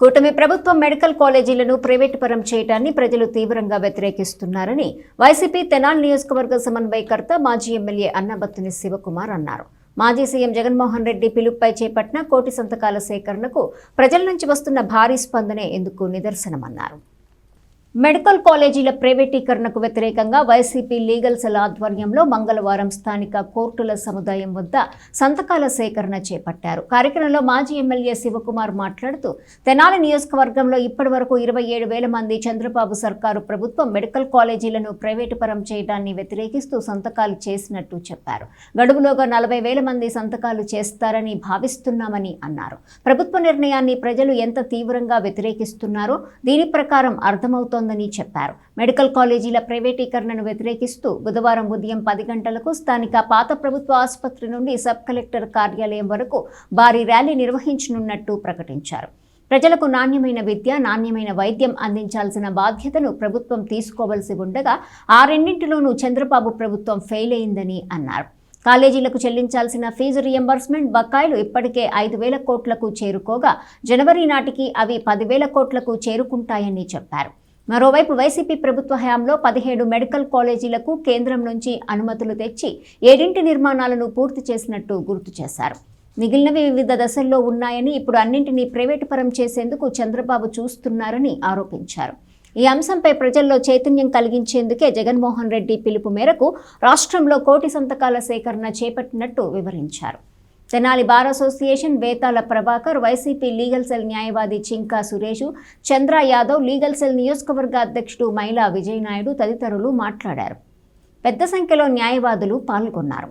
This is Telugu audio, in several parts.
కూటమి ప్రభుత్వం మెడికల్ కాలేజీలను ప్రైవేటు పరం చేయడాన్ని ప్రజలు తీవ్రంగా వ్యతిరేకిస్తున్నారని వైసీపీ తెనాల్ నియోజకవర్గ సమన్వయకర్త మాజీ ఎమ్మెల్యే అన్నబత్తుని శివకుమార్ అన్నారు. మాజీ సీఎం జగన్మోహన్ రెడ్డి పిలుపుపై చేపట్టిన కోటి సంతకాల సేకరణకు ప్రజల నుంచి వస్తున్న భారీ స్పందనే ఇందుకు నిదర్శనమన్నారు. మెడికల్ కాలేజీల ప్రైవేటీకరణకు వ్యతిరేకంగా వైసీపీ లీగల్ సెల్ ఆధ్వర్యంలో మంగళవారం స్థానిక కోర్టుల సముదాయం వద్ద సంతకాల సేకరణ చేపట్టారు. కార్యక్రమంలో మాజీ ఎమ్మెల్యే శివకుమార్ మాట్లాడుతూ తెనాలి నియోజకవర్గంలో ఇప్పటి వరకు ఇరవై ఏడు వేల మంది చంద్రబాబు సర్కారు ప్రభుత్వం మెడికల్ కాలేజీలను ప్రైవేటు పరం చేయడాన్ని వ్యతిరేకిస్తూ సంతకాలు చేసినట్టు చెప్పారు. గడువులోగా నలభై వేల మంది సంతకాలు చేస్తారని భావిస్తున్నామని అన్నారు. ప్రభుత్వ నిర్ణయాన్ని ప్రజలు ఎంత తీవ్రంగా వ్యతిరేకిస్తున్నారో దీని ప్రకారం అర్థమవుతోందని చెప్పారు. మెడికల్ కాలేజీల ప్రైవేటీకరణను వ్యతిరేకిస్తూ బుధవారం ఉదయం పది గంటలకు స్థానిక పాత ప్రభుత్వ ఆసుపత్రి నుండి సబ్ కలెక్టర్ కార్యాలయం వరకు భారీ ర్యాలీ నిర్వహించనున్నట్టు ప్రకటించారు. ప్రజలకు నాణ్యమైన విద్య నాణ్యమైన వైద్యం అందించాల్సిన బాధ్యతను ప్రభుత్వం తీసుకోవలసి ఉండగా ఆ రెండింటిలోనూ చంద్రబాబు ప్రభుత్వం ఫెయిల్ అయిందని అన్నారు. కాలేజీలకు చెల్లించాల్సిన ఫీజు రియంబర్స్మెంట్ బకాయిలు ఇప్పటికే ఐదు వేల కోట్లకు చేరుకోగా జనవరి నాటికి అవి పదివేల కోట్లకు చేరుకుంటాయని చెప్పారు. మరోవైపు వైసీపీ ప్రభుత్వ హయాంలో పదిహేడు మెడికల్ కాలేజీలకు కేంద్రం నుంచి అనుమతులు తెచ్చి ఏడింటి నిర్మాణాలను పూర్తి చేసినట్టు గుర్తు చేశారు. మిగిలినవి వివిధ దశల్లో ఉన్నాయని ఇప్పుడు అన్నింటినీ ప్రైవేటు పరం చేసేందుకు చంద్రబాబు చూస్తున్నారని ఆరోపించారు. ఈ అంశంపై ప్రజల్లో చైతన్యం కలిగించేందుకే జగన్మోహన్ రెడ్డి పిలుపు మేరకు రాష్ట్రంలో కోటి సంతకాల సేకరణ చేపట్టినట్టు వివరించారు. Tenali bar association Vetala Prabhakar YCP legal cell న్యాయవాది చింకా సురేష్ చంద్ర యాదవ్ లీగల్ సెల్ నియోజకవర్గ అధ్యక్షుడు మైలా విజయనాయుడు తదితరులు మాట్లాడారు. పెద్ద సంఖ్యలో న్యాయవాదులు పాల్గొన్నారు.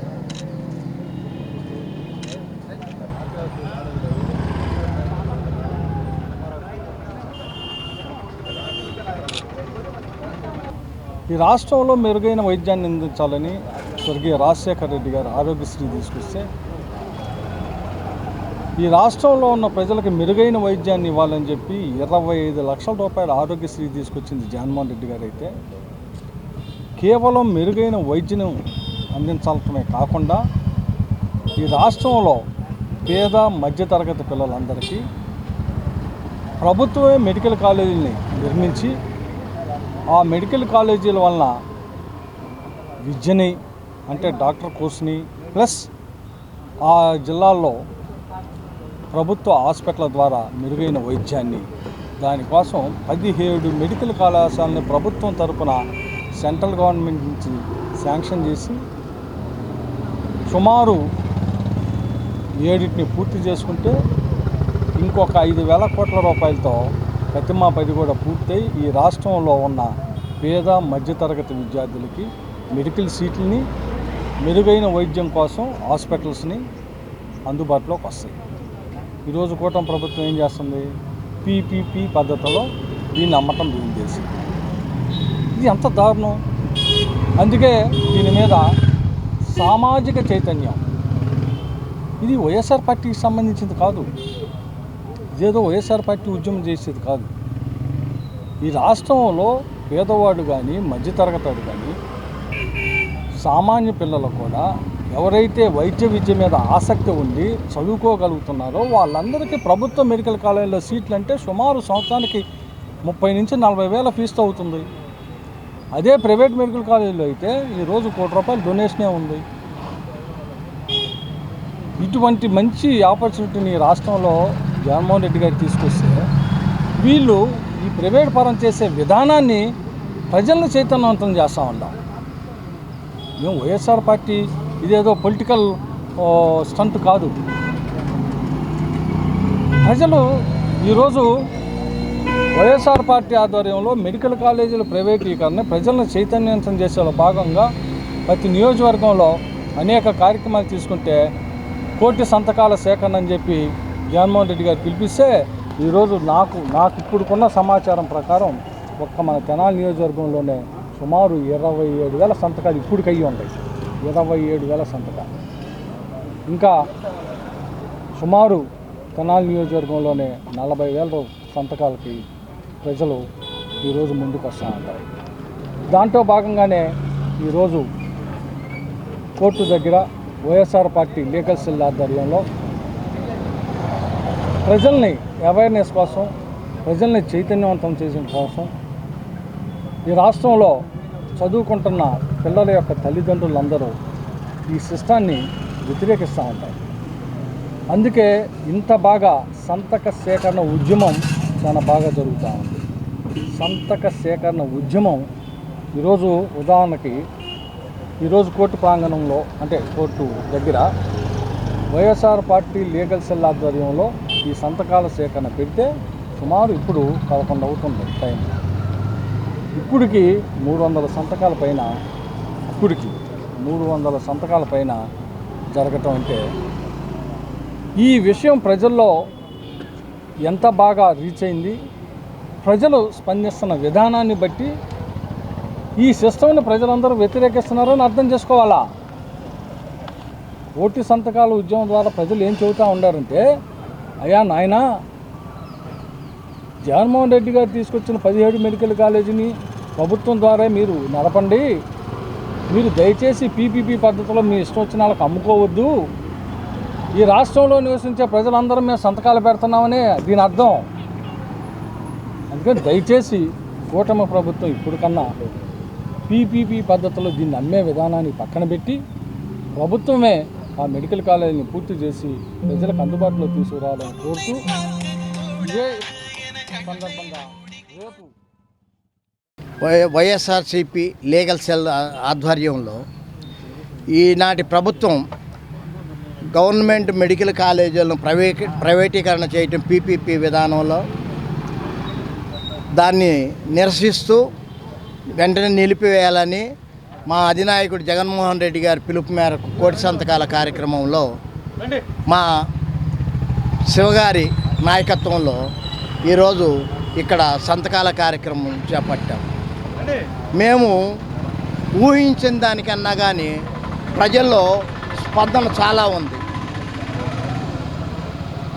ఈ రాష్ట్రంలో మెరుగైన వైద్యాన్ని అందించాలని స్వర్గీయ రాజశేఖర రెడ్డి గారు ఆరోగ్యశ్రీ తీసుకొస్తే ఈ రాష్ట్రంలో ఉన్న ప్రజలకు మెరుగైన వైద్యాన్ని ఇవ్వాలని చెప్పి ఇరవై ఐదు లక్షల రూపాయల ఆరోగ్యశ్రీ తీసుకొచ్చింది జగన్మోహన్ రెడ్డి గారు అయితే కేవలం మెరుగైన వైద్యం అందించాలటమే కాకుండా ఈ రాష్ట్రంలో పేద మధ్యతరగతి పిల్లలందరికీ ప్రభుత్వమే మెడికల్ కాలేజీని నిర్మించి ఆ మెడికల్ కాలేజీల వలన విద్యని అంటే డాక్టర్ కోర్సుని ప్లస్ ఆ జిల్లాల్లో ప్రభుత్వ హాస్పిటల్ ద్వారా మెరుగైన వైద్యాన్ని దానికోసం పదిహేడు మెడికల్ కళాశాలని ప్రభుత్వం తరపున సెంట్రల్ గవర్నమెంట్ నుంచి శాంక్షన్ చేసి సుమారు ఏడింటిని పూర్తి చేసుకుంటే ఇంకొక ఐదు వేల కోట్ల రూపాయలతో ప్రతిమా పది కూడా పూర్తయి ఈ రాష్ట్రంలో ఉన్న పేద మధ్యతరగతి విద్యార్థులకి మెడికల్ సీట్లని మెరుగైన వైద్యం కోసం హాస్పిటల్స్ని అందుబాటులోకి వస్తాయి. ఈరోజు కూటమి ప్రభుత్వం ఏం చేస్తుంది? పీపీపీ పద్ధతిలో దీన్ని అమ్మటం బిల్లు చేసి ఇది ఎంత దారుణం! అందుకే దీని మీద సామాజిక చైతన్యం. ఇది వైఎస్ఆర్ పార్టీకి సంబంధించింది కాదు. ఇదేదో వైఎస్ఆర్ పార్టీ ఉద్యమం చేసేది కాదు. ఈ రాష్ట్రంలో పేదవాడు కానీ మధ్యతరగతాడు కానీ సామాన్య పిల్లలు కూడా ఎవరైతే వైద్య విద్య మీద ఆసక్తి ఉండి చదువుకోగలుగుతున్నారో వాళ్ళందరికీ ప్రభుత్వ మెడికల్ కాలేజీలో సీట్లు అంటే సుమారు సంవత్సరానికి ముప్పై నుంచి నలభై వేల ఫీజు అవుతుంది. అదే ప్రైవేట్ మెడికల్ కాలేజీలో అయితే ఈరోజు కోటి రూపాయలు డొనేషనే ఉంది. ఇటువంటి మంచి ఆపర్చునిటీని రాష్ట్రంలో జగన్మోహన్ రెడ్డి గారు తీసుకొస్తే వీళ్ళు ఈ ప్రైవేట్ పరం చేసే విధానాన్ని ప్రజలను చైతన్యవంతం చేస్తూ ఉన్నాం. మేము వైఎస్ఆర్ పార్టీ ఇదేదో పొలిటికల్ స్టంట్ కాదు. ప్రజలు ఈరోజు వైఎస్ఆర్ పార్టీ ఆధ్వర్యంలో మెడికల్ కాలేజీల ప్రైవేటీకరణ ప్రజలను చైతన్యవంతం చేసేలో భాగంగా ప్రతి నియోజకవర్గంలో అనేక కార్యక్రమాలు తీసుకుంటే కోటి సంతకాల సేకరణ అని చెప్పి జగన్మోహన్ రెడ్డి గారు పిలిపిస్తే ఈరోజు నాకు నాకు ఇప్పుడుకున్న సమాచారం ప్రకారం ఒక్క మన తెనాలి నియోజకవర్గంలోనే సుమారు ఇరవై ఏడు వేల సంతకాలు ఇప్పటికి అయ్యి ఉంటాయి ఇరవై ఏడు వేల సంతకాలు. ఇంకా సుమారు తెనాలి నియోజకవర్గంలోనే నలభై వేల సంతకాలకి ప్రజలు ఈరోజు ముందుకు వస్తూ ఉంటారు దాంట్లో భాగంగానే ఈరోజు కోర్టు దగ్గర వైఎస్ఆర్ పార్టీ లీగల్ సెల్ ఆధ్వర్యంలో ప్రజల్ని అవేర్నెస్ కోసం ప్రజల్ని చైతన్యవంతం చేసిన కోసం ఈ రాష్ట్రంలో చదువుకుంటున్న పిల్లల యొక్క తల్లిదండ్రులందరూ ఈ సిస్టాన్ని వ్యతిరేకిస్తూ ఉంటారు. అందుకే ఇంత బాగా సంతక సేకరణ ఉద్యమం చాలా బాగా జరుగుతూ ఉంది. సంతక సేకరణ ఉద్యమం ఈరోజు ఉదాహరణకి ఈరోజు కోర్టు ప్రాంగణంలో అంటే కోర్టు దగ్గర వైఎస్ఆర్ పార్టీ లీగల్ సెల్ ఆధ్వర్యంలో ఈ సంతకాల సేకరణ పెడితే సుమారు ఇప్పుడు పదకొండు అవుతుంది టైం. ఇప్పుడికి మూడు వందల సంతకాల పైన ఇప్పుడికి మూడు వందల సంతకాల పైన జరగటం అంటే ఈ విషయం ప్రజల్లో ఎంత బాగా రీచ్ అయింది ప్రజలు స్పందిస్తున్న విధానాన్ని బట్టి ఈ సిస్టమ్ని ప్రజలందరూ వ్యతిరేకిస్తున్నారని అర్థం చేసుకోవాలా? ఓటు సంతకాల ఉద్యమం ద్వారా ప్రజలు ఏం చెబుతూ ఉండారంటే అయ్యా నాయనా జగన్మోహన్ రెడ్డి గారు తీసుకొచ్చిన పదిహేడు మెడికల్ కాలేజీని ప్రభుత్వం ద్వారా మీరు నడపండి. మీరు దయచేసి పీపీపీ పద్ధతిలో మీ ఇష్టం వచ్చిన వాళ్ళకి అమ్ముకోవద్దు. ఈ రాష్ట్రంలో నివసించే ప్రజలందరం మేము సంతకాలు పెడుతున్నామని దీని అర్థం. అందుకని దయచేసి కూటమి ప్రభుత్వం ఇప్పుడు కన్నా పీపీపీ పద్ధతిలో దీన్ని అమ్మే విధానాన్ని పక్కన పెట్టి ప్రభుత్వమే ఆ మెడికల్ కాలేజీని పూర్తి చేసి ప్రజలకు అందుబాటులో తీసుకురావాలని కోరుతూ ఇదే సందర్భంగా రేపు వై- వైఎస్ఆర్సిపి లీగల్ సెల్ ఆధ్వర్యంలో ఈనాటి ప్రభుత్వం గవర్నమెంట్ మెడికల్ కాలేజీలను ప్రైవేట్ ప్రైవేటీకరణ చేయటం పీపీపీ విధానంలో దాన్ని నిరసిస్తూ వెంటనే నిలిపివేయాలని మా అధినాయకుడు జగన్మోహన్ రెడ్డి గారి పిలుపు మేరకు కోటి సంతకాల కార్యక్రమంలో మా శివగారి నాయకత్వంలో ఈరోజు ఇక్కడ సంతకాల కార్యక్రమం చేపట్టాం. మేము ఊహించిన దానికన్నా కానీ ప్రజల్లో స్పందన చాలా ఉంది.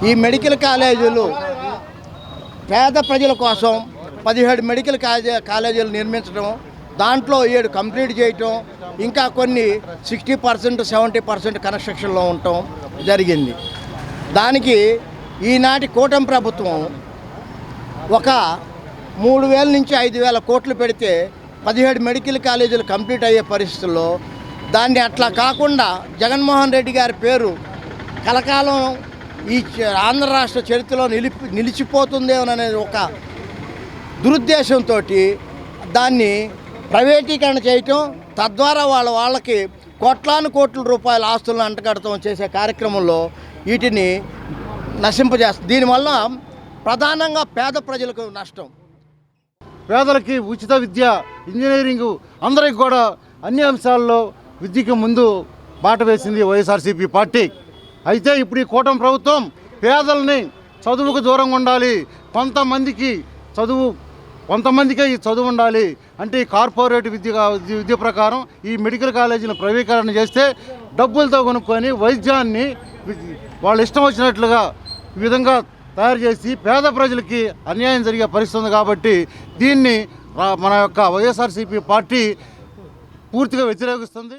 ఈ మెడికల్ కాలేజీలు పేద ప్రజల కోసం పదిహేడు మెడికల్ కాలేజీ కాలేజీలు నిర్మించడం దాంట్లో ఏడు కంప్లీట్ చేయటం ఇంకా కొన్ని సిక్స్టీ పర్సెంట్ సెవెంటీ పర్సెంట్ కన్స్ట్రక్షన్లో ఉండటం జరిగింది. దానికి ఈనాటి కూటమి ప్రభుత్వం ఒక మూడు వేల నుంచి ఐదు వేల కోట్లు పెడితే పదిహేడు మెడికల్ కాలేజీలు కంప్లీట్ అయ్యే పరిస్థితుల్లో దాన్ని అట్లా కాకుండా జగన్మోహన్ రెడ్డి గారి పేరు కలకాలం ఈ ఆంధ్ర రాష్ట్ర చరిత్రలో నిలిపి నిలిచిపోతుందేమోననే ఒక దురుద్దేశంతో దాన్ని ప్రైవేటీకరణ చేయటం తద్వారా వాళ్ళ వాళ్ళకి కోట్లాను కోట్ల రూపాయల ఆస్తులను అంటగడటం చేసే కార్యక్రమంలో వీటిని నశింపజేస్తుంది దీనివల్ల ప్రధానంగా పేద ప్రజలకు నష్టం. పేదలకి ఉచిత విద్య ఇంజనీరింగ్ అందరికి కూడా అన్ని అంశాల్లో విద్యకి ముందు బాట వేసింది వైఎస్ఆర్సీపీ పార్టీ. అయితే ఇప్పుడు ఈ కూటమి ప్రభుత్వం పేదల్ని చదువుకు దూరంగా ఉండాలి. కొంతమందికి చదువు కొంతమందికే ఈ చదువు ఉండాలి అంటే ఈ కార్పొరేట్ విద్య విద్య- ప్రకారం ఈ మెడికల్ కాలేజీని ప్రవీకరణ చేస్తే డబ్బులతో కొనుక్కొని వైద్యాన్ని వాళ్ళ ఇష్టం వచ్చినట్లుగా ఈ విధంగా తయారు చేసి పేద ప్రజలకి అన్యాయం జరిగే పరిస్థితి ఉంది కాబట్టి దీన్ని మన యొక్క వైఎస్ఆర్సీపీ పార్టీ పూర్తిగా వ్యతిరేకిస్తుంది.